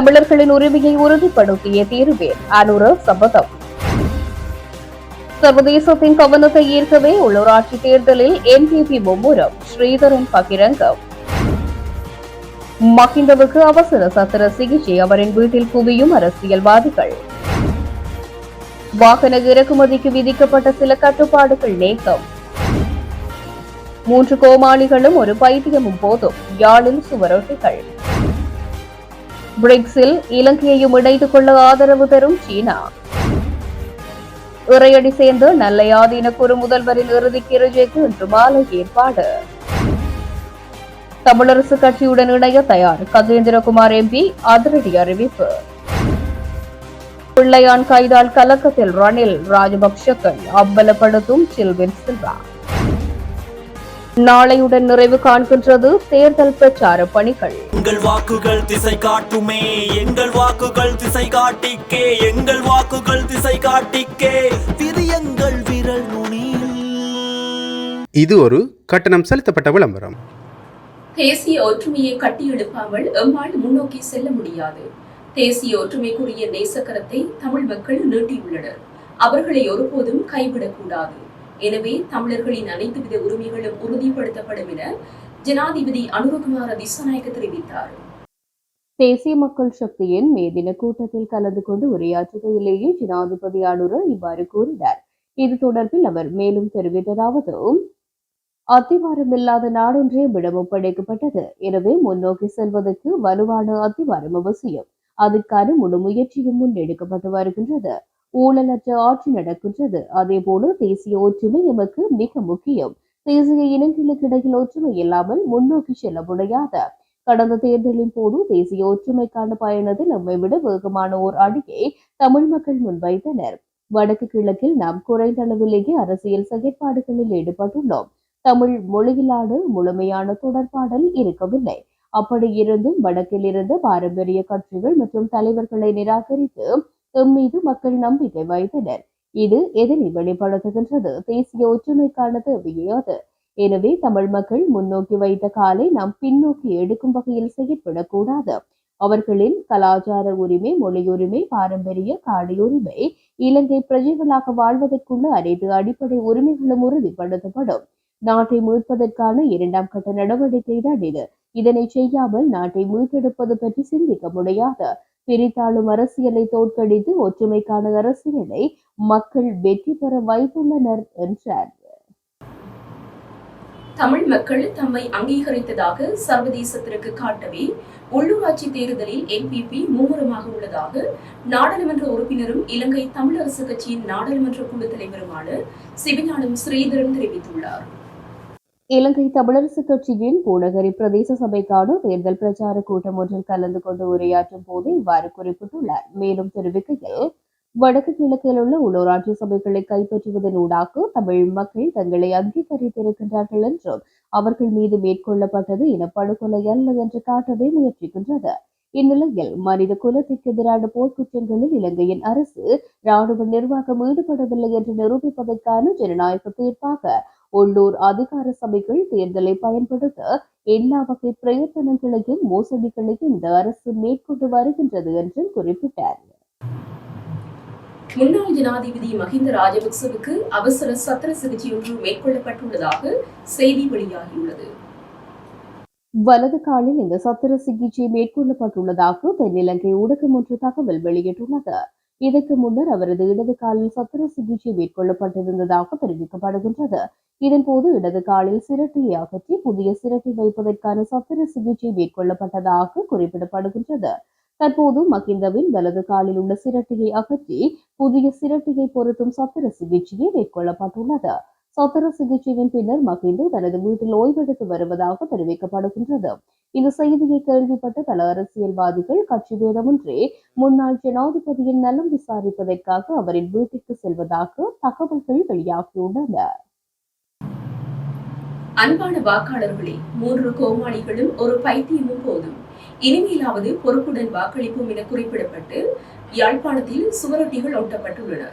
தமிழர்களின் உரிமையை உறுதிப்படுத்திய தீருவேன் அனுர சபதம். சர்வதேசத்தின் கவனத்தை ஈர்க்கவே உள்ளூராட்சி தேர்தலில் என்பிபி மும்முரம் ஸ்ரீதரன் பகிரங்கம். மஹிந்தவுக்கு அவசர சத்திர சிகிச்சை அவரின் வீட்டில் குவியும் அரசியல்வாதிகள். வாகன இறக்குமதிக்கு விதிக்கப்பட்ட சில கட்டுப்பாடுகள் நீக்கம். மூன்று கோமாளிகளும் ஒரு பைத்தியமும் போதும் யாழில் சுவரொட்டிகள். பிரிக்ஸில் இலங்கையையும் இணைத்துக் கொள்ள ஆதரவு தரும் சீனா. இறையடி சேர்ந்து நல்லையாதீன குறு முதல்வரின் இறுதி கிருஜைக்கு இன்று மாலை ஏற்பாடு. தமிழரசு கட்சியுடன் இணைய தயார் கஜேந்திரகுமார் எம்பி அதிரடி அறிவிப்பு. பிள்ளையான் கைதால் கலக்கத்தில் ரணில் ராஜபக்ஷக்கள் அம்பலப்படுத்தும் சில்வின் சில்வா. நாளையுடன் நிறைவு காண்கின்றது தேர்தல் பிரச்சார பணிகள். எங்கள் வாக்குகள் திசை காட்டுமே எங்கள் வாக்குகள் திசை காட்டிக்கே எங்கள் வாக்குகள் திசை காட்டிக்கே விரியங்கள் விரல் நுனியில். இது ஒரு கட்டணம் செலுத்தப்பட்ட விளம்பரம். தேசிய ஒற்றுமையை கட்டியெழுப்பாமல் எம்மால் முன்னோக்கி செல்ல முடியாது. தேசிய ஒற்றுமைக்குரிய நேசக்கரத்தை தமிழ் மக்கள் நீட்டியுள்ளனர். அவர்களை ஒருபோதும் கைவிடக்கூடாது. எனவே தமிழர்களின் அனைத்து வித உரிமைகளும் உறுதிப்படுத்தப்படும் என ஜனாதிபதி அனுரகுமார திசாநாயக்க தெரிவித்தார். தேசிய மக்கள் சக்தியின் மே தின கூட்டத்தில் கலந்து கொண்டு உரையாற்றுகையிலேயே ஜனாதிபதி அனுர இவ்வாறு கூறினார். இது தொடர்பில் அவர் மேலும் தெரிவித்ததாவது அத்திவாரம் இல்லாத நாடொன்றே விடமும் படைக்கப்பட்டது. எனவே முன்னோக்கி செல்வதற்கு வலுவான அத்திவாரம் அவசியம். அதுக்கான முழு முயற்சியும் முன்னெடுக்கப்பட்டு வருகின்றது. ஊழலற்ற ஆட்சி நடக்கின்றது. அதே போல தேசிய ஒற்றுமை எமக்கு மிக முக்கியம். தேசிய இனங்களுக்கு இடையில் ஒற்றுமை இல்லாமல் முன்னோக்கி செல்ல முடியாது. கடந்த தேர்தலின் போது தேசிய ஒற்றுமைக்கான பயணத்தில் நம்மை விட வேகமான ஓர் அடியை தமிழ் மக்கள் முன்வைத்தனர். வடக்கு கிழக்கில் நாம் குறைந்த அளவிலேயே அரசியல் செயற்பாடுகளில் ஈடுபட்டுள்ளோம். தமிழ் மொழியிலான முழுமையான தொடர்பாடல் இருக்கவில்லை. அப்படி இருந்தும் வடக்கில் இருந்த பாரம்பரிய கட்சிகள் மற்றும் தலைவர்களை நிராகரித்து எம் மீது மக்கள் நம்பிக்கை வைத்தனர். இது எதனை வெளிப்படுத்துகின்றது. தேசிய ஒற்றுமைக்கான தேவையே அது. எனவே தமிழ் மக்கள் முன்னோக்கி வைத்த காலை நாம் பின்னோக்கி எடுக்கும் வகையில் செயற்படக்கூடாது. அவர்களின் கலாச்சார உரிமை மொழியுரிமை பாரம்பரிய காடையுரிமை இலங்கை பிரஜைகளாக வாழ்வதற்குள்ள அனைத்து அடிப்படை உரிமைகளும் உறுதிப்படுத்தப்படும். நாட்டை மீட்பதற்கான இரண்டாம் கட்ட நடவடிக்கை தான் இது. இதனை செய்யாமல் நாட்டை மீட்டெடுப்பது பற்றி சிந்திக்க முடியாது. பிரித்தாளும் அரசியலை தோற்கடித்து ஒற்றுமைக்கான அரசியலை மக்கள் வெற்றி பெற வைத்துள்ளனர் என்றார். தமிழ் மக்கள் தம்மை அங்கீகரித்ததாக சர்வதேசத்திற்கு காட்டவே உள்ளூராட்சி தேர்தலில் என்பிபி மும்முரமாக உள்ளதாக நாடாளுமன்ற உறுப்பினரும் இலங்கை தமிழரசு கட்சியின் நாடாளுமன்ற குழு தலைவருமான சிவஞானம் ஸ்ரீதரன் தெரிவித்துள்ளார். இலங்கை தமிழரசு கட்சியின் பூநகரி பிரதேச சபைக்கான தேர்தல் பிரச்சார கூட்டம் ஒன்றில் கலந்து கொண்டு உரையாற்றும் போது இவ்வாறு குறிப்பிட்டுள்ளார். மேலும் தெரிவிக்கையில் வடக்கு கிழக்கில் உள்ள உள்ளூராட்சி சபைகளை கைப்பற்றுவதனூடாக தமிழ் மக்கள் தங்களை அங்கீகரித்திருக்கின்றார்கள் என்றும் அவர்கள் மீது மேற்கொள்ளப்பட்டது இனப்படுகொலை அல்ல என்று காட்டவே முயற்சிக்கின்றது இந்நிலையில் மனித குலத்திற்கு எதிரான போர்க்குற்றங்களில் இலங்கையின் அரசு ராணுவ நிர்வாகம் ஈடுபடவில்லை என்று நிரூபிப்பதற்கான ஜனநாயக தீர்ப்பாக உள்ளூர் அதிகார சபைகள் தேர்தலை பயன்படுத்த எல்லா வகை பிரயத்தனங்களையும் மோசடிகளையும் இந்த அரசு மேற்கொண்டு வருகின்றது என்றும் குறிப்பிட்டார். முன்னாள் ஜனாதிபதி மஹிந்த ராஜபக்சவுக்கு அவசர சத்திர சிகிச்சை ஒன்று மேற்கொள்ளப்பட்டுள்ளதாக செய்தி வெளியாகியுள்ளது. வலது காலில் இந்த சத்திர சிகிச்சை மேற்கொள்ளப்பட்டுள்ளதாக தென்னிலங்கை ஊடகம் ஒன்று தகவல் வெளியிட்டுள்ளது. இதற்கு முன்னர் அவரது இடது காலில் சத்திர சிகிச்சை மேற்கொள்ளப்பட்டிருந்ததாக தெரிவிக்கப்படுகின்றது. இதன்போது இடது காலில் சிரட்டையை அகற்றி புதிய சிரட்டை வைப்பதற்கான சத்திர சிகிச்சை மேற்கொள்ளப்பட்டதாக குறிப்பிடப்படுகின்றது. தற்போது மகிந்தவின் வலது காலில் உள்ள சிரட்டையை அகற்றி புதிய சிரட்டையை பொருத்தும் சத்திர சிகிச்சையை மேற்கொள்ளப்பட்டுள்ளது. சத்திர சிகிச்சையின் பின்னர் மகிந்து தனது வீட்டில் ஓய்வெடுத்து வருவதாக தெரிவிக்கப்படுகின்றது. இந்த செய்தியை கேள்விப்பட்ட பல அரசியல்வாதிகள் கட்சி பேதமின்றி முன்னாள் ஜனாதிபதியின் நலம் விசாரிப்பதற்காக அவரின் வீட்டிற்கு செல்வதாக தகவல்கள் வெளியாகியுள்ளன. அன்பான வாக்காளர்களே மூன்று கோமாளிகளும் ஒரு பைத்தியமும் போதும். இனிமேலாவது பொறுப்புடன் வாக்களிப்போம் என குறிப்பிடப்பட்டு யாழ்ப்பாணத்தில் சுவரொட்டிகள் ஒட்டப்பட்டுள்ளன.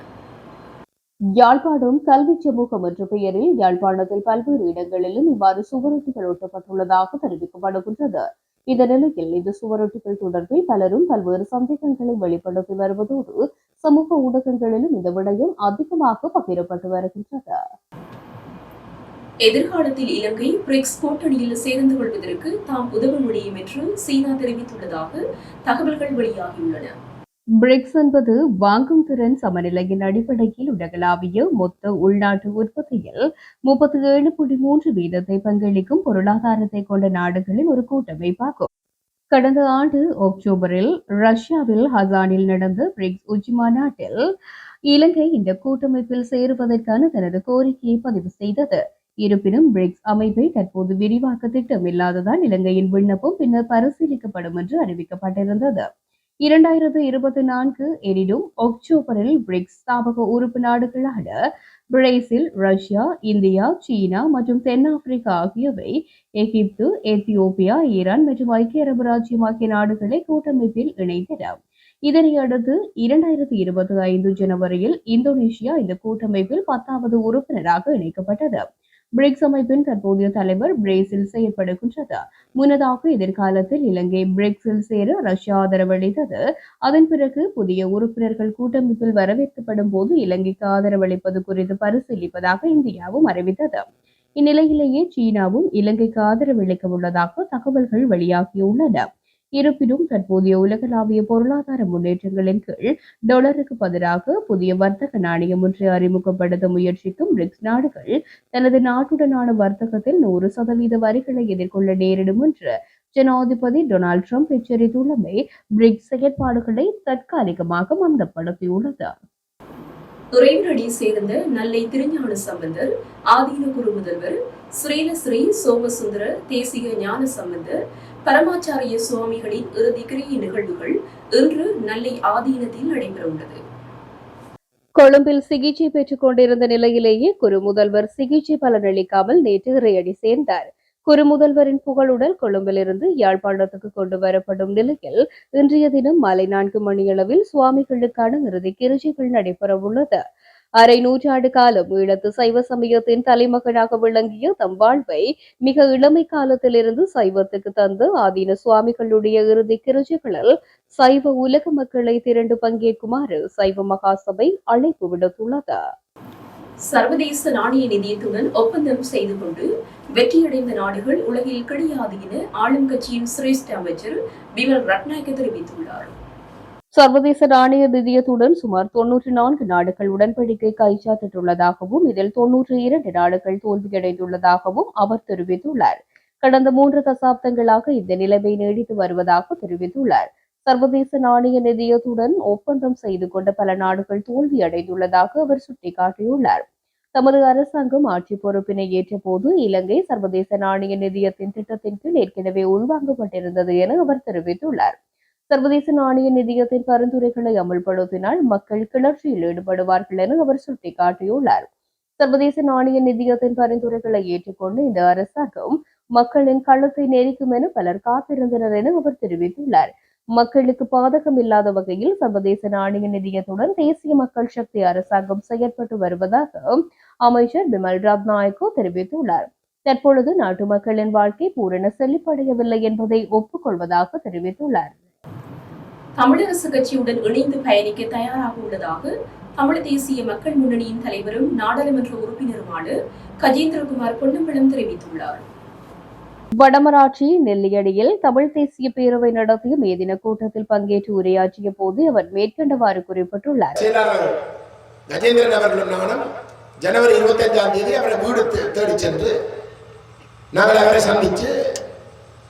யாழ்ப்பாணம் கல்வி சமூகம் என்ற பெயரில் யாழ்ப்பாணத்தில் பல்வேறு இடங்களிலும் இவ்வாறு சுவரொட்டிகள் ஒட்டப்பட்டுள்ளதாக தெரிவிக்கப்படுகின்றது. இந்த நிலையில் இந்த சுவரொட்டிகள் தொடர்பில் பலரும் பல்வேறு சந்தேகங்களை வெளிப்படுத்தி வருவதோடு சமூக ஊடகங்களிலும் இந்த விடயம் அதிகமாக பகிரப்பட்டு வருகின்றது. எதிர்காலத்தில் இலங்கை பிரிக்ஸ் கூட்டணியில் சேர்ந்து கொள்வதற்கு தாம் உதவ முடியும் என்று சீனா தெரிவித்துள்ளதாக தகவல்கள் வெளியாகியுள்ளன. பிரிக்ஸ் என்பது வாங்கும் திறன் சமநிலையின் அடிப்படையில் உலகளாவிய மொத்த உள்நாட்டு உற்பத்தியில் முப்பத்தி ஏழு புள்ளி மூன்று வீதத்தை பங்களிக்கும் பொருளாதாரத்தை கொண்ட நாடுகளின் ஒரு கூட்டமைப்பாகும். கடந்த ஆண்டு அக்டோபரில் ரஷ்யாவில் ஹசானில் நடந்த பிரிக்ஸ் உச்சி மாநாட்டில் இலங்கை இந்த கூட்டமைப்பில் சேருவதற்கான தனது கோரிக்கையை பதிவு செய்தது. இருப்பினும் பிரிக்ஸ் அமைப்பை தற்போது விரிவாக்க திட்டமில்லாததால் இலங்கையின் விண்ணப்பம் பின்னர் பரிசீலிக்கப்படும் என்று அறிவிக்கப்பட்டிருந்தது. இரண்டாயிரத்து இருபத்தி நான்கு எனினும் அக்டோபரில் பிரிக்ஸ் ஸ்தாபக உறுப்பு நாடுகளான பிரேசில் ரஷ்யா இந்தியா சீனா மற்றும் தென்னாப்பிரிக்கா ஆகியவை எகிப்து எத்தியோப்பியா ஈரான் மற்றும் ஐக்கிய அரபு ராஜ்யம் ஆகிய நாடுகளை கூட்டமைப்பில் இணைந்தன. இதனையடுத்து இரண்டாயிரத்து இரண்டாயிரத்தி இருபத்தி ஐந்து ஜனவரியில் இந்தோனேஷியா இந்த கூட்டமைப்பில் பத்தாவது உறுப்பினராக இணைக்கப்பட்டது. பிரிக்ஸ் அமைப்பின் தற்போதைய தலைவர் பிரேசில் செயற்படுகின்றது. முன்னதாக எதிர்காலத்தில் இலங்கை பிரிக்ஸில் சேர ரஷ்யா ஆதரவளித்தது. அதன் பிறகு புதிய உறுப்பினர்கள் கூட்டமைப்பில் வரவேற்கப்படும் போது இலங்கைக்கு ஆதரவளிப்பது குறித்து பரிசீலிப்பதாக இந்தியாவும் அறிவித்தது. இந்நிலையிலேயே சீனாவும் இலங்கைக்கு ஆதரவளிக்க உள்ளதாக தகவல்கள் வெளியாகியுள்ளன. இருப்பினும் தற்போதைய உலகளாவிய பொருளாதார முன்னேற்றங்களின் கீழ் டாலருக்கு பதிலாக புதிய வர்த்தக நாணயம் ஒன்றை அறிமுகப்படுத்த முயற்சிக்கும் பிரிக்ஸ் நாடுகள் தனது நாட்டுடனான வர்த்தகத்தில் நூறு சதவீத வரிகளை எதிர்கொள்ள நேரிடும் என்று ஜனாதிபதி டொனால்ட் ட்ரம்ப் எச்சரித்துள்ளமை பிரிக்ஸ் செயற்பாடுகளை தற்காலிகமாக மந்தப்படுத்தியுள்ளது. துறைவரடி சேர்ந்த நல்லை திருஞான சம்பந்தர் ஆதீன குரு முதல்வர் ஸ்ரீலஸ்ரீ சோமசுந்தர தேசிக ஞான சம்பந்தர் பரமாச்சாரிய சுவாமிகளின் இறுதி கிரிய நிகழ்வுகள் இன்று நெல்லை ஆதீனத்தில் நடைபெறவுள்ளது. கொழும்பில் சிகிச்சை பெற்றுக் கொண்டிருந்த நிலையிலேயே குரு முதல்வர் சிகிச்சை பலனளிக்காமல் நேற்று இறையடி சேர்ந்தார். குரு முதல்வரின் புகழுடல் கொழும்பிலிருந்து யாழ்ப்பாணத்துக்கு கொண்டு வரப்படும் நிலையில் இன்றைய தினம் மாலை நான்கு மணியளவில் சுவாமிகளுக்கான இறுதி கிருச்சிகள் நடைபெறவுள்ளது. அரை நூற்றாண்டு காலம் ஈழத்து சைவ சமயத்தின் தலைமகனாக விளங்கிய தம் வாழ்வை மிக இளமை காலத்திலிருந்து சைவத்துக்கு தந்து ஆதீன சுவாமிகளுடைய இறுதி கிருஜைகளில் சைவ உலக மக்களை திரண்டு பங்கேற்குமாறு சைவ மகாசபை அழைப்பு விடுத்துள்ளது. சர்வதேச நாணய நிதியத்துடன் ஒப்பந்தம் செய்து கொண்டு வெற்றியடைந்த நாடுகள் உலகில் கிடையாது என ஆளும் கட்சியின் சிரேஷ்ட அமைச்சர் பிமல் ரட்நாயக்க தெரிவித்துள்ளார். சர்வதேச நாணய நிதியத்துடன் சுமார் தொன்னூற்றி நான்கு நாடுகள் உடன்படிக்கை கைச்சாத்திட்டுள்ளதாகவும் இதில் தொன்னூற்றி இரண்டு நாடுகள் தோல்வியடைந்துள்ளதாகவும் அவர் தெரிவித்துள்ளார். கடந்த மூன்று தசாப்தங்களாக இந்த நிலைமை நீடித்து வருவதாக தெரிவித்துள்ளார். சர்வதேச நாணய நிதியத்துடன் ஒப்பந்தம் செய்து கொண்ட பல நாடுகள் தோல்வியடைந்துள்ளதாக அவர் சுட்டிக்காட்டியுள்ளார். தமது அரசாங்கம் ஆட்சி பொறுப்பினை ஏற்றபோது இலங்கை சர்வதேச நாணய நிதியத்தின் திட்டத்தின் கீழ் ஏற்கனவே உள்வாங்கப்பட்டிருந்தது என அவர் தெரிவித்துள்ளார். சர்வதேச நாணய நிதியத்தின் பரிந்துரைகளை அமல்படுத்தினால் மக்கள் கிளர்ச்சியில் ஈடுபடுவார்கள் என அவர் சுட்டிக்காட்டியுள்ளார். சர்வதேச நாணய நிதியத்தின் பரிந்துரைகளை ஏற்றுக்கொண்டு இந்த அரசாங்கம் மக்களின் கழுத்தை நெரிக்கும் என பலர் காத்திருந்தனர் என அவர் தெரிவித்துள்ளார். மக்களுக்கு பாதகம் இல்லாத வகையில் சர்வதேச நாணய நிதியத்துடன் தேசிய மக்கள் சக்தி அரசாங்கம் செயற்பட்டு வருவதாக அமைச்சர் பிமல் ரத்நாயக்கோ தெரிவித்துள்ளார். தற்பொழுது நாட்டு மக்களின் வாழ்க்கை பூரண செழிப்படையவில்லை என்பதை ஒப்புக்கொள்வதாக தெரிவித்துள்ளார். தமிழரசு கட்சியுடன் இணைந்து பயணிக்க தயாராக உள்ளதாக தமிழ் தேசிய மக்கள் முன்னணியின் தலைவரும் நாடாளுமன்ற உறுப்பினருமான கஜேந்திரகுமார் பொன்னம்பலம் தெரிவித்துள்ளார். வடமராட்சி நெல்லியடியில் தமிழ் தேசிய பேரவை நடத்திய மேதின கூட்டத்தில் பங்கேற்று உரையாற்றிய போது அவர் மேற்கண்டவாறு குறிப்பிட்டுள்ளார். கஜேந்திரன் அவர்களும் நானும் ஜனவரி இருபத்தஞ்சாம் தேதி அவரை வீடு தேடி சென்று நாங்கள் அவரை சந்தித்து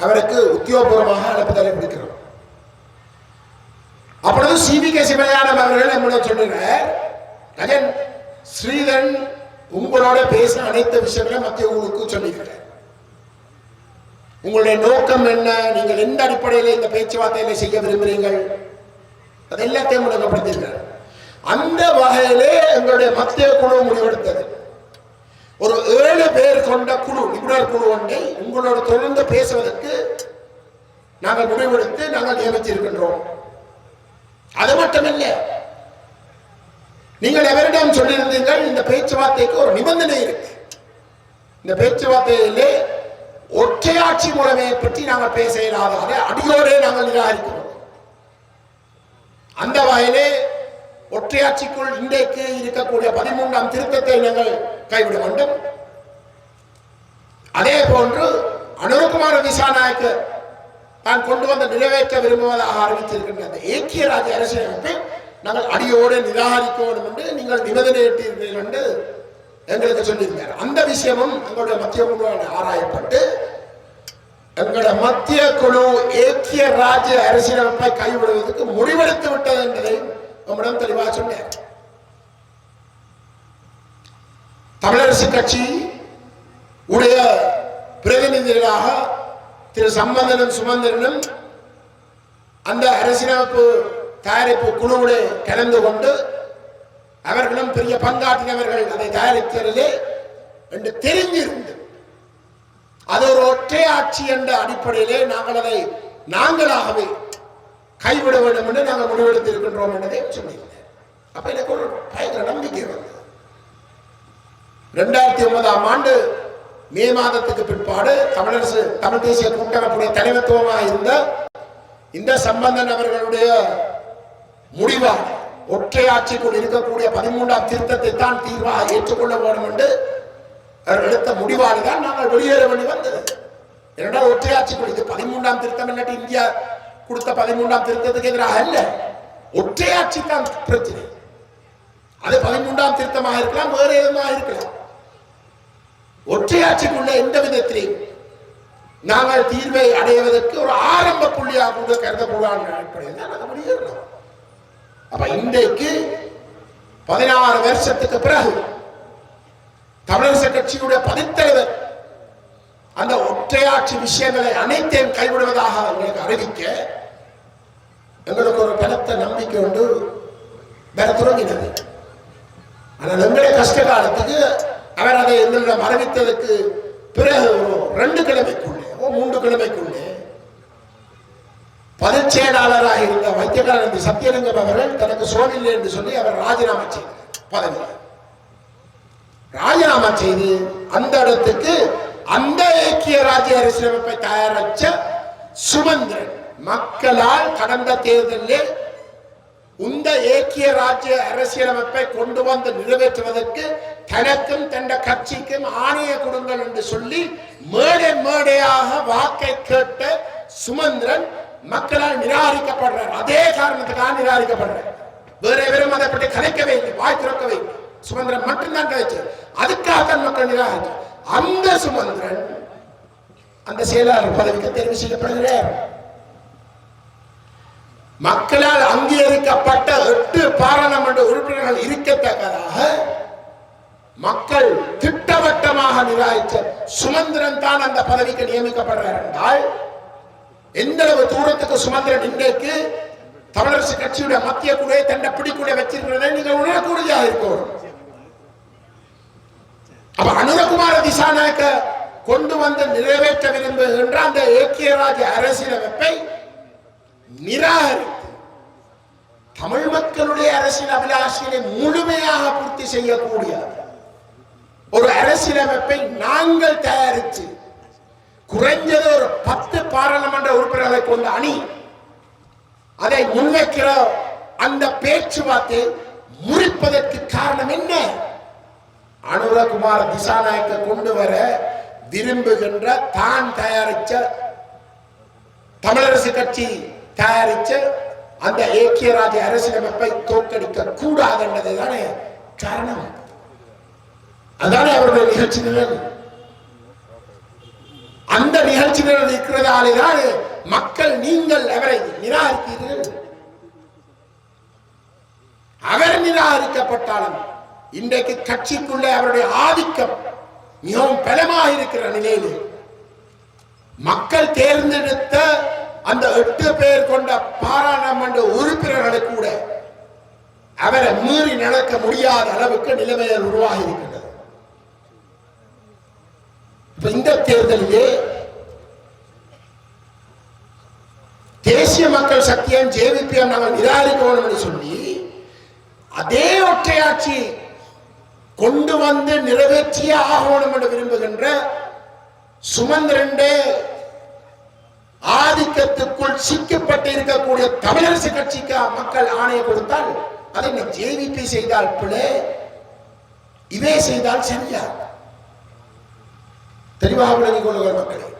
அவருக்கு உத்தியோகபூர்வமாக அழைப்புதலை விடுக்கிறோம். அப்பொழுது சிவி கே சிவஞானம் அவர்கள் நம்மிடம் சொல்லுகிறார் ரஜன் ஸ்ரீதன் உங்களோட பேசின அனைத்து விஷயங்களும் மத்திய உங்களுக்கு சொல்லியிருக்கிறார். உங்களுடைய நோக்கம் என்ன? நீங்கள் எந்த அடிப்படையில் இந்த பேச்சுவார்த்தையில செய்ய விரும்புகிறீர்கள்? அது எல்லாத்தையும் முடக்கப்படுத்தியிருக்கிறார் அந்த வகையிலே எங்களுடைய மத்திய குழு முடிவெடுத்தது. ஒரு ஏழு பேர் கொண்ட குழு நிபுணர் குழு ஒன்றை உங்களோட தொடர்ந்து பேசுவதற்கு நாங்கள் முடிவெடுத்து நாங்கள் நியமித்திருக்கின்றோம். அது மட்டுமல்ல நீங்கள் எவரிடம் சொல்லியிருந்தீர்கள் இந்த பேச்சுவார்த்தைக்கு ஒரு நிபந்தனை இருக்கு. இந்த பேச்சுவார்த்தையிலே ஒற்றையாட்சி முறைமையை பற்றி நாங்கள் பேச இயலாத அதை அடியோடே நாங்கள் நிராகரிக்கிறோம். அந்த வகையிலே ஒற்றையாட்சிக்குள் இன்றைக்கு இருக்கக்கூடிய பதிமூன்றாம் திருத்தத்தை நாங்கள் கைவிட வேண்டும். அதே போன்று அனுரகுமார விசாநாயக்கர் தான் கொண்டு வந்து நிறைவேற்ற விரும்புவதாக அறிவித்திருக்கின்ற அந்த ஏக்கிய ராஜ்ய அரசியலமைப்பை நாங்கள் அடியோடு நிராகரிக்க வேண்டும் என்று நீங்கள் நிபந்தனையிட்டீர்கள் என்று எங்களுக்கு சொல்லியிருந்தார். அந்த விஷயமும் எங்களுடைய மத்திய குழுவால் ஆராயப்பட்டு எங்களுடைய மத்திய குழு ஏக்கிய ராஜ்ய அரசியலமைப்பை கைவிடுவதற்கு முடிவெடுத்து விட்டது என்பதை உங்களிடம் தெளிவாக சொன்னார். தமிழரசு கட்சி உடைய பிரதிநிதிகளாக திரு சம்பந்தனும் சுமந்திரனும் அந்த அரசியலமைப்பு தயாரிப்பு குழுவுடன் கலந்து கொண்டு அவர்களும் பெரிய பங்காற்றினவர்கள் அதை தயாரித்ததிலே என்று தெரிஞ்சிருந்தது அது ஒரு ஒற்றை ஆட்சி என்ற அடிப்படையிலே நாங்கள் அதை நாங்களாகவே கைவிட வேண்டும் என்று நாங்கள் முடிவெடுத்திருக்கின்றோம் என்பதை சொல்லியிருந்தேன். அப்ப எனக்கு ஒரு பயங்கர நம்பிக்கை வந்தது. ரெண்டாயிரத்தி ஒன்பதாம் ஆண்டு மே மாதத்துக்கு பிற்பாடு தமிழரசு தமிழ் தேசிய கூட்டமைப்புடைய தலைமைத்துவமாக இருந்த இந்த சம்பந்தன் அவர்களுடைய முடிவாக ஒற்றை ஆட்சிக்குள் இருக்கக்கூடிய பதிமூன்றாம் திருத்தத்தை தான் தீர்வாக ஏற்றுக்கொள்ள வேண்டும் என்று அவர் எடுத்த முடிவாக தான் நாங்கள் வெளியேற வேண்டி வந்தது. இரண்டாவது ஒற்றை ஆட்சிக்குள் இது பதிமூன்றாம் திருத்தம் இல்லாட்டி இந்தியா கொடுத்த பதிமூன்றாம் திருத்தத்துக்கு எதிராக அல்ல. ஒற்றை ஆட்சி தான் பிரச்சனை. அது பதிமூன்றாம் திருத்தமாக இருக்கலாம் வேறு எதுமாக இருக்கலாம். ஒற்றையாட்சிக்குள்ள எந்த விதத்திலையும் நாங்கள் தீர்வை அடைவதற்கு ஒரு ஆரம்ப புள்ளியாக கூட கருதக்கூடாது அடிப்படையில் தான் நாங்கள் வெளியேறணும் அப்ப இன்றைக்கு பதினாறு வருஷத்துக்கு பிறகு தமிழரசு கட்சியுடைய பதித்தலைவர் அந்த ஒற்றையாட்சி விஷயங்களை அனைத்தையும் கைவிடுவதாக எங்களுக்கு அறிவிக்க எங்களுக்கு ஒரு பலத்த நம்பிக்கை உண்டு. வேற தொடங்கினது ஆனால் எங்களுடைய கஷ்ட காலத்துக்கு அவர் அதை எங்களிடம் அறிவித்ததற்கு பிறகு ரெண்டு கிழமைக்குள்ளே ஓ மூன்று கிழமைக்குள்ளே பதிச்செயலாளராக இருந்த வைத்தியகானந்தி சத்தியலிங்கம் அவர்கள் தனக்கு சோழில்லை என்று சொல்லி அவர் ராஜினாமா செய்தார் பதவி. ராஜினாமா செய்து அந்த இடத்துக்கு அந்த ஐக்கிய ராஜ்ய அரசியலமைப்பை தயாரிச்ச சுமந்திரன். மக்களால் கடந்த தேர்தலில் இந்த ஏக்கிய ராஜ்ய அரசியலமைப்பை கொண்டு வந்து நிறைவேற்றுவதற்கு தனக்கும் தந்த கட்சிக்கும் ஆணைய கொடுங்கள் என்று சொல்லி மேடை மேடையாக வாக்கை கேட்ட சுமந்திரன் மக்களால் நிராகரிக்கப்படுறார். அதே காரணத்துக்காக நிராகரிக்கப்படுறார். வேற எவரும் அதை பற்றி கலைக்கவே இல்லை வாய் திறக்கவே இல்லை. சுமந்திரன் மட்டும்தான் கிடைச்சு அதுக்காக தான் மக்கள் நிராகரித்தார் அந்த சுமந்திரன் அந்த செயலாளர் பதவிக்கு தெரிவு செய்யப்படுகிறார். மக்களால் அங்கீகரிக்கப்பட்ட எட்டு பாராளுமன்ற உறுப்பினர்கள் இருக்கத்தக்கதாக மக்கள் திட்டவட்டமாக நிராகரித்த சுமந்திரன் தான் அந்த பதவிக்கு நியமிக்கப்படுறார் என்றால் எந்த அளவு தூரத்துக்கு சுமந்திரன் இன்றைக்கு தமிழரசு கட்சியுடைய மத்திய குழுவை தண்டை பிடிக்குடைய வச்சிருக்கிறதை நீங்கள் உணரக்கூடியதாக இருக்கும். அப்ப அனுரகுமார திசாநாயக்க கொண்டு வந்து நிறைவேற்ற விரும்புகின்ற அந்த ஏக்கியராஜ அரசியலமைப்பை நிராகரித்து தமிழ் மக்களுடைய அரசியல் அபிலாஷைகளை முழுமையாக பூர்த்தி செய்யக்கூடிய ஒரு அரசியலமைப்பை நாங்கள் தயாரித்து குறைஞ்சது ஒரு பத்து பாராளுமன்ற உறுப்பினர்களை கொண்ட அணி அதை முன்வைக்கிற அந்த பேச்சுவார்த்தை முறிப்பதற்கு காரணம் என்ன? அனுரகுமார் திசாநாயக்க கொண்டு வர விரும்புகின்ற தான் தயாரிச்ச தமிழரசு கட்சி தயாரிச்ச அந்த ஏக்கியராஜ அரசியலமைப்பை தோற்கடிக்க கூடாது என்பது தானே காரணம். அதானே அவருடைய நிகழ்ச்சி நிரல் அந்த நிகழ்ச்சி நிரல் இருக்கிறதாலே தான் மக்கள் நீங்கள் அவரை நிராகரிக்கிறீர்கள். அவர் நிராகரிக்கப்பட்டாலும் இன்றைக்கு கட்சிக்குள்ளே அவருடைய ஆதிக்கம் மிகவும் பலமாக இருக்கிற நிலையில் மக்கள் தேர்ந்தெடுத்த அந்த எட்டு பேர் கொண்ட பாராளுமன்ற உறுப்பினர்களை கூட அவரை மீறி நடக்க முடியாத அளவுக்கு நிலைமைகள் உருவாகி இருக்கின்றது. இந்த தேர்தலிலே தேசிய மக்கள் சக்தியம் ஜேவிபிஎம் நாங்கள் நிராகரிக்கணும் என்று சொல்லி அதே ஒற்றையாட்சி கொண்டு வந்து நிறைவேற்றியே ஆகணும் என்று விரும்புகின்ற சுமந்திரண்டே ஆதிக்கத்துக்குள் சிக்கப்பட்டு இருக்கக்கூடிய தமிழரசு கட்சிக்கு மக்கள் ஆணையை கொடுத்தால் அதை ஜேவிபி செய்தால் பிள்ளை இதே செய்தால் சரியா? தெளிவாக விளங்கிக் கொள்ளுங்கள் மக்களே.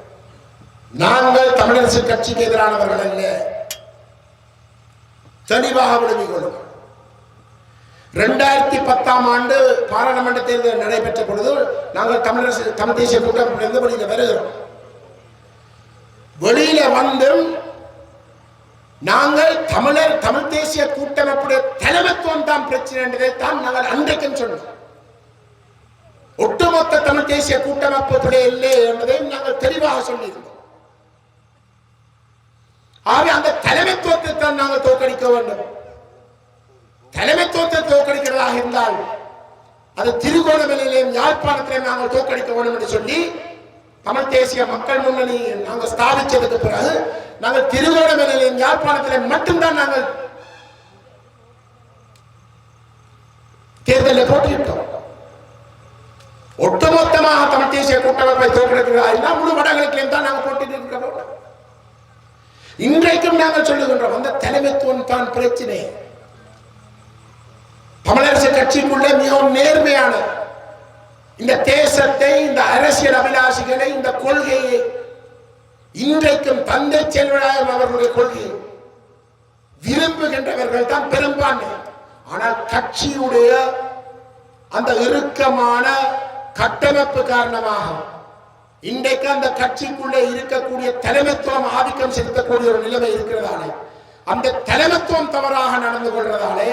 நாங்கள் தமிழரசு கட்சிக்கு எதிரானவர்கள் அல்ல. தெளிவாக விளங்கிக் கொள்ளுங்கள். ரெண்டாயிரத்தி பத்தாம் ஆண்டு பாராளுமன்ற தேர்தல் நடைபெற்ற பொழுது நாங்கள் தமிழரசு தமிழ் தேசிய கூட்டம் இருந்து வெளியில வருகிறோம் வெளியில வந்தும் நாங்கள் தமிழர் தமிழ் தேசிய கூட்டமைப்புடைய தலைமைத்துவம் தான் பிரச்சனை என்பதை தான் நாங்கள் அன்றைக்கும் சொன்னோம். ஒட்டுமொத்த தமிழ் தேசிய கூட்டமைப்பு இல்லை என்பதையும் நாங்கள் தெளிவாக சொல்லியிருந்தோம். ஆகவே அந்த தலைமைத்துவத்தை தான் நாங்கள் தோற்கடிக்க வேண்டும். தலைமைத்துவத்தை தோற்கடிக்கிறதாக இருந்தால் அது திருகோணமலையிலேயும் யாழ்ப்பாணத்திலையும் நாங்கள் தோற்கடிக்க வேண்டும் என்று சொல்லி தமிழ் தேசிய மக்கள் முன்னணி நாங்கள் ஸ்தாபித்ததுக்கு பிறகு நாங்கள் திருவோணமலையின் யாழ்ப்பாணத்தில் மட்டும்தான் நாங்கள் தேர்தலில் போட்டியிட்டோம். ஒட்டுமொத்தமாக தமிழ் தேசிய கூட்டமைப்பை தோற்கடிக்கிறதா முழு வடகிழக்கிலையும் தான் நாங்கள் போட்டியிட்டு இருக்கிறோம் இன்றைக்கும் நாங்கள் சொல்லுகின்றோம் அந்த தலைமைத்துவம் தான் பிரச்சனை. தமிழரசு கட்சிக்குள்ள மிகவும் நேர்மையான இந்த தேசத்தை இந்த அரசியல் அபிலாஷிகளை இந்த கொள்கையை இன்றைக்கும் தந்தை செல்வராயம் அவர்களுடைய கொள்கையை விரும்புகின்றவர்கள் தான் பெரும்பான்மை. ஆனால் கட்சியுடைய அந்த இறுக்கமான கட்டமைப்பு காரணமாக இன்றைக்கு அந்த கட்சிக்குள்ளே இருக்கக்கூடிய தலைமைத்துவம் ஆதிக்கம் செலுத்தக்கூடிய ஒரு நிலைமை இருக்கிறதாலே அந்த தலைமைத்துவம் தவறாக நடந்து கொள்றதாலே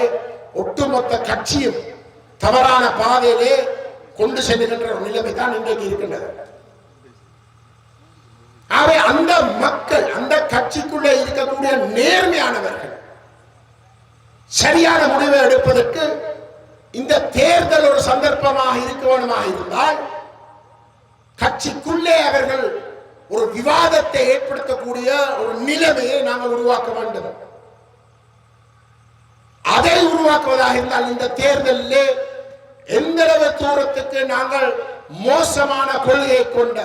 ஒட்டுமொத்த கட்சியும் தவறான பாதையிலே கொண்டு செல்லுகின்ற ஒரு நிலைமை தான் இன்றைக்கு இருக்கின்றது. ஆகவே அந்த மக்கள் அந்த கட்சிக்குள்ளே இருக்கக்கூடிய நேர்மையானவர்கள் சரியான முடிவை எடுப்பதற்கு இந்த தேர்தல் ஒரு சந்தர்ப்பமாக இருக்க வேண்டுமாக இருந்தால் கட்சிக்குள்ளே அவர்கள் ஒரு விவாதத்தை ஏற்படுத்தக்கூடிய ஒரு நிலைமையை நாங்கள் உருவாக்க வேண்டும். அதை உருவாக்குவதாக இருந்தால் இந்த தேர்தலிலே எந்தளவு தூரத்துக்கு நாங்கள் மோசமான கொள்கையை கொண்ட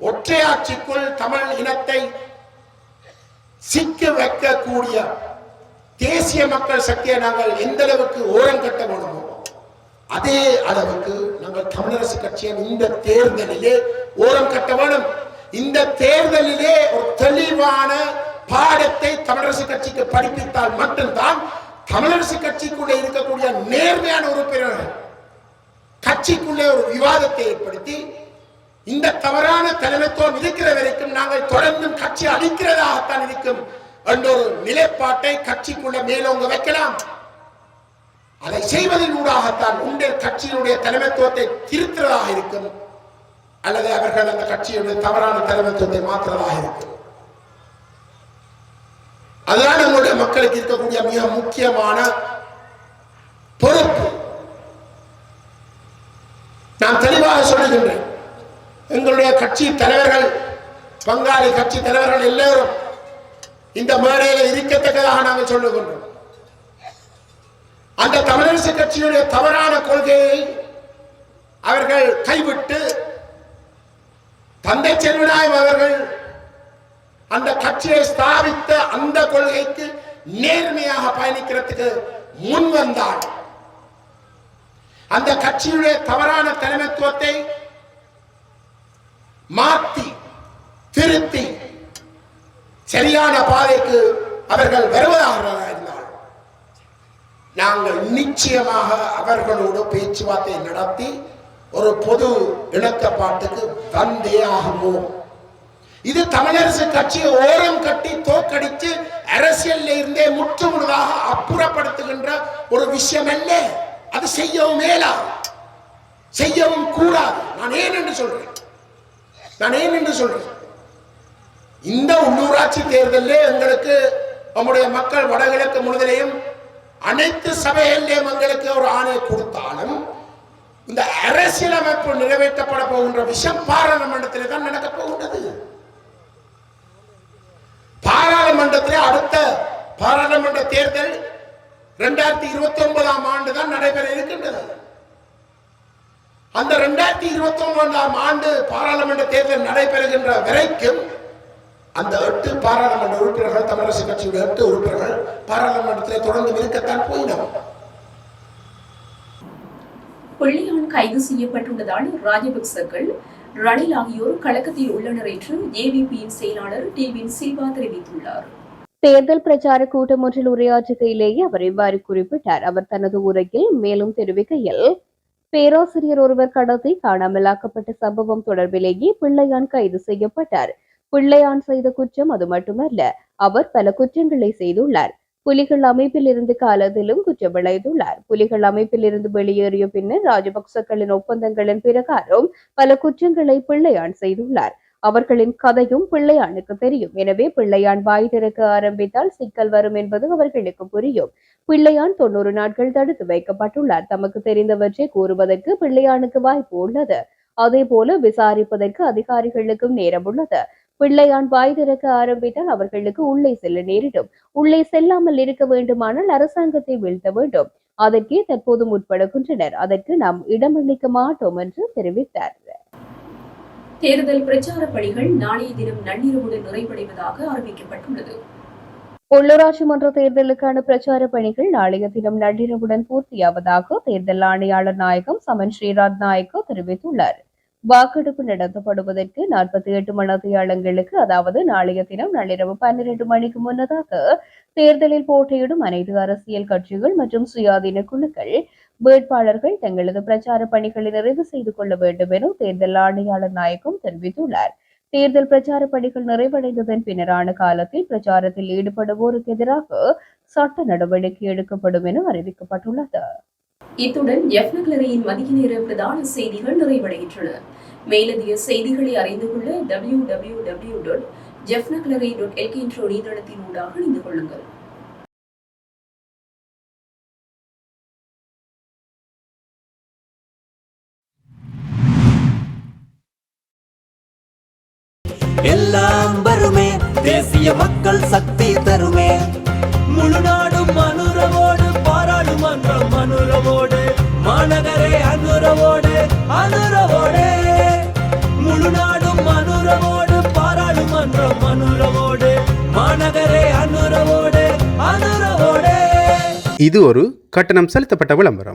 ஒற்றையாட்சிக்குள் தமிழ் இனத்தை சிக்க வைக்கக்கூடிய தேசிய மக்கள் சக்தியை நாங்கள் எந்த அளவுக்கு ஓரம் கட்ட வேண்டுமோ அதே அளவுக்கு நாங்கள் தமிழரசு கட்சியின் இந்த தேர்தலிலே ஓரம் கட்ட வேண்டும். இந்த தேர்தலிலே ஒரு தெளிவான பாடத்தை தமிழரசு கட்சிக்கு படிப்பித்தால் மட்டும்தான் தமிழரசு கட்சிக்குள்ளே இருக்கக்கூடிய நேர்மையான உறுப்பினர்கள் கட்சிக்குள்ளே ஒரு விவாதத்தை ஏற்படுத்தி இந்த தவறான தலைமைத்துவம் இருக்கிற வரைக்கும் நாங்கள் தொடர்ந்து கட்சி அளிக்கிறதாகத்தான் இருக்கும் என்ற ஒரு நிலைப்பாட்டை கட்சிக்குள்ள மேலோங்க வைக்கலாம். அதை செய்வதன் ஊடாகத்தான் உங்கள் கட்சியினுடைய தலைமைத்துவத்தை திருத்துறதாக இருக்கும். அல்லது அவர்கள் அந்த கட்சியுடைய தவறான தலைமைத்துவத்தை மாற்றுறதாக இருக்கும். அதனால் நம்முடைய மக்களுக்கு இருக்கக்கூடிய மிக முக்கியமான பொறுப்பு நான் தெளிவாக சொல்லுகின்றேன். எங்களுடைய கட்சி தலைவர்கள் பங்காளி கட்சி தலைவர்கள் எல்லோரும் இந்த மேடையில் இருக்கத்தக்கதாக நாங்கள் சொல்லுகின்றோம். அந்த தமிழரசு கட்சியுடைய தவறான கொள்கையை அவர்கள் கைவிட்டு தந்தை செல்வனாயம் அவர்கள் அந்த கட்சியை ஸ்தாபித்த அந்த கொள்கைக்கு நேர்மையாக பயணிக்கிறதுக்கு முன் வந்தார். அந்த கட்சியுடைய தவறான தலைமைத்துவத்தை மாற்றி திருத்தி சரியான பாதைக்கு அவர்கள் வருவதாக இருந்தால் நாங்கள் நிச்சயமாக அவர்களோடு பேச்சுவார்த்தை நடத்தி ஒரு பொது இணக்கப்பாட்டுக்கு வந்தே ஆகுவோம். இது தமிழரசு கட்சியை ஓரம் கட்டி தோக்கடித்து அரசியல் இருந்தே முற்றுமுழுதாக அப்புறப்படுத்துகின்ற ஒரு விஷயம் அல்ல அது செய்யவும் மேலா செய்யவும் கூடாது. நான் ஏன் என்று சொல்றேன்? நான் ஏன் என்று சொல்றேன்? இந்த உள்ளூராட்சி தேர்தலில் எங்களுக்கு நம்முடைய மக்கள் வடகிழக்கு முழுதலையும் அனைத்து சபைகளிலேயும் எங்களுக்கு ஒரு ஆணை கொடுத்தாலும் இந்த அரசியலமைப்பு நிறைவேற்றப்பட போகின்ற விஷயம் பாராளுமன்றத்திலே தான் நடக்க போகின்றது. பாராளுமன்றத்திலே அடுத்த பாராளுமன்ற தேர்தல் இரண்டாயிரத்தி இருபத்தி ஒன்பதாம் ஆண்டு தான் நடைபெற இருக்கின்றது. அந்த ரெண்டாயிரத்தி இருபத்தி ஒன்பதாம் ஆண்டு பாராளுமன்ற தேர்தல் நடைபெறுகின்ற வரைக்கும் அந்த எட்டு பாராளுமன்ற உறுப்பினர்கள் தமிழரசு கட்சியுடைய எட்டு உறுப்பினர்கள் பாராளுமன்றத்தில் தொடர்ந்து இருக்கத்தான் போயினோம் பிள்ளையான் கைது செய்யப்பட்டுள்ளதால் ராஜபக்சர்கள் ரணில் ஆகியோர் கழகத்தில் உள்ளனர் என்று ஏவிபியின் செயலாளர் டிவின் சில்வா தெரிவித்துள்ளார். தேர்தல் பிரச்சார கூட்டம் ஒன்றில் உரையாற்றுகையிலேயே அவர் இவ்வாறு குறிப்பிட்டார். அவர் தனது உரையில் மேலும் தெரிவிக்கையில் பேராசிரியர் ஒருவர் கடத்தி காணாமலாக்கப்பட்ட சம்பவம் தொடர்பிலேயே பிள்ளையான் கைது செய்யப்பட்டார். பிள்ளையான் செய்த குற்றம் அது மட்டுமல்ல அவர் பல குற்றங்களை செய்துள்ளார். புலிகள் அமைப்பில் இருந்து காலத்திலும் குற்றம் விளைந்துள்ளார் புலிகள் அமைப்பில் இருந்து வெளியேறிய பின்னர் ராஜபக்சக்களின் ஒப்பந்தங்களின் பிரகாரம் பல குற்றங்களை பிள்ளையான் செய்துள்ளார். அவர்களின் கதையும் பிள்ளையானுக்கு தெரியும். எனவே பிள்ளையான் வாய் திறக்க ஆரம்பித்தால் சிக்கல் வரும் என்பது அவர்களுக்கு புரியும். பிள்ளையான் தொண்ணூறு நாட்கள் தடுத்து வைக்கப்பட்டுள்ளார். தமக்கு தெரிந்தவற்றை கூறுவதற்கு பிள்ளையானுக்கு வாய்ப்பு உள்ளது. அதே போல விசாரிப்பதற்கு அதிகாரிகளுக்கும் நேரம் உள்ளது. பிள்ளையான் வாய் திறக்க ஆரம்பித்தால் அவர்களுக்கு உள்ளே செல்ல நேரிடும். உள்ளே செல்லாமல் இருக்க வேண்டுமானால் அரசாங்கத்தை வீழ்த்த வேண்டும். அதற்கே தற்போது முற்படுகின்றனர் அதற்கு நாம் இடமளிக்க மாட்டோம் என்று தெரிவித்தார். தேர்தல் பிரச்சார பணிகள் நாளைய தினம் நள்ளிரவுடன் நிறைவடைவதாக அறிவிக்கப்பட்டுள்ளது. உள்ளூராட்சி மன்ற தேர்தலுக்கான பிரச்சார பணிகள் நாளைய தினம் நள்ளிரவுடன் பூர்த்தியாவதாக தேர்தல் ஆணையாளர் நாயகம் சமன் ஸ்ரீராத் நாயக்கோ தெரிவித்துள்ளார். வாக்கெடுப்பு நடத்தப்படுவதற்கு நாற்பத்தி எட்டு மணித்தியாலங்களுக்கு அதாவது நாளைய தினம் நள்ளிரவு பன்னிரண்டு மணிக்கு முன்னதாக தேர்தலில் போட்டியிடும் அனைத்து அரசியல் கட்சிகள் மற்றும் சுயாதீன குழுக்கள் வேட்பாளர்கள் தங்களது பிரச்சார பணிகளை நிறைவு செய்து கொள்ள வேண்டும் என தேர்தல் ஆணையாளர் நாயகம் தெரிவித்துள்ளார். தேர்தல் பிரச்சார பணிகள் நிறைவடைந்ததன் பின்னரான காலத்தில் பிரச்சாரத்தில் ஈடுபடுவோருக்கு எதிராக சட்ட நடவடிக்கை எடுக்கப்படும் என அறிவிக்கப்பட்டுள்ளது. இத்துடன் எஃப் நகரின் மதிய நேர பிரதான செய்திகள் நிறைவடைகின்றன. மேலதிக செய்திகளை அறிந்து கொள்ள டபிள்யூ டபிள்யூ டபிள்யூ டாட் ஜெஃப்னக்லரை டாட் எல்கே என்ற இணையதளத்தின் ஊடாக இணைந்து கொள்ளுங்கள். எல்லாம் வருமே. தேசிய மக்கள் சக்தி தருமே. முழு நாடும் அனுரவோடு பாராளுமன்றம் அனுரவோடு மாநகரே அனுரவோடு அனுரவோடு. முழு நாடும் அனுரவோடு பாராளுமன்றம் அனுரவோடு மாநகரே அனுரவோடு அனுரவோடு. இது ஒரு கட்டணம் செலுத்தப்பட்ட விளம்பரம்.